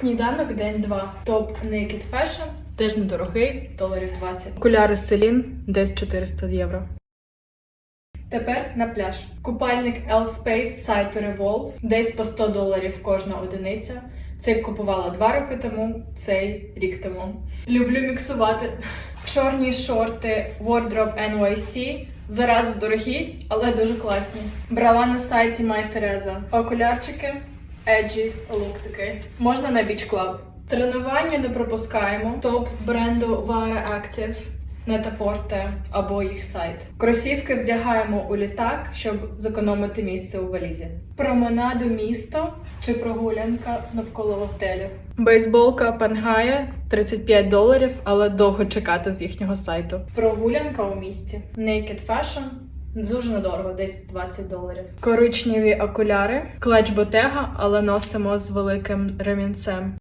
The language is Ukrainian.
Сніданок день 2. Топ Naked Fashion. Теж недорогий, доларів 20. Окуляри Селін десь 400 євро. Тепер на пляж. Купальник L Space сайту Revolve, десь по 100 доларів кожна одиниця. Цей купувала два роки тому, цей рік тому. Люблю міксувати. Чорні шорти Wardrobe NYC. Зараз дорогі, але дуже класні. Брала на сайті My Teresa. Окулярчики Edgy лук такий. Можна на Beach Club. Тренування не пропускаємо. Топ бренду Vara Active. Нетапорте або їх сайт. Кросівки вдягаємо у літак, щоб зекономити місце у валізі. Променаду місто чи прогулянка навколо готелю. Бейсболка Пангая 35 доларів, але довго чекати з їхнього сайту. Прогулянка у місті. Naked Fashion. Дуже недорого, десь 20 доларів. Коричневі окуляри, клач ботега, але носимо з великим ремінцем.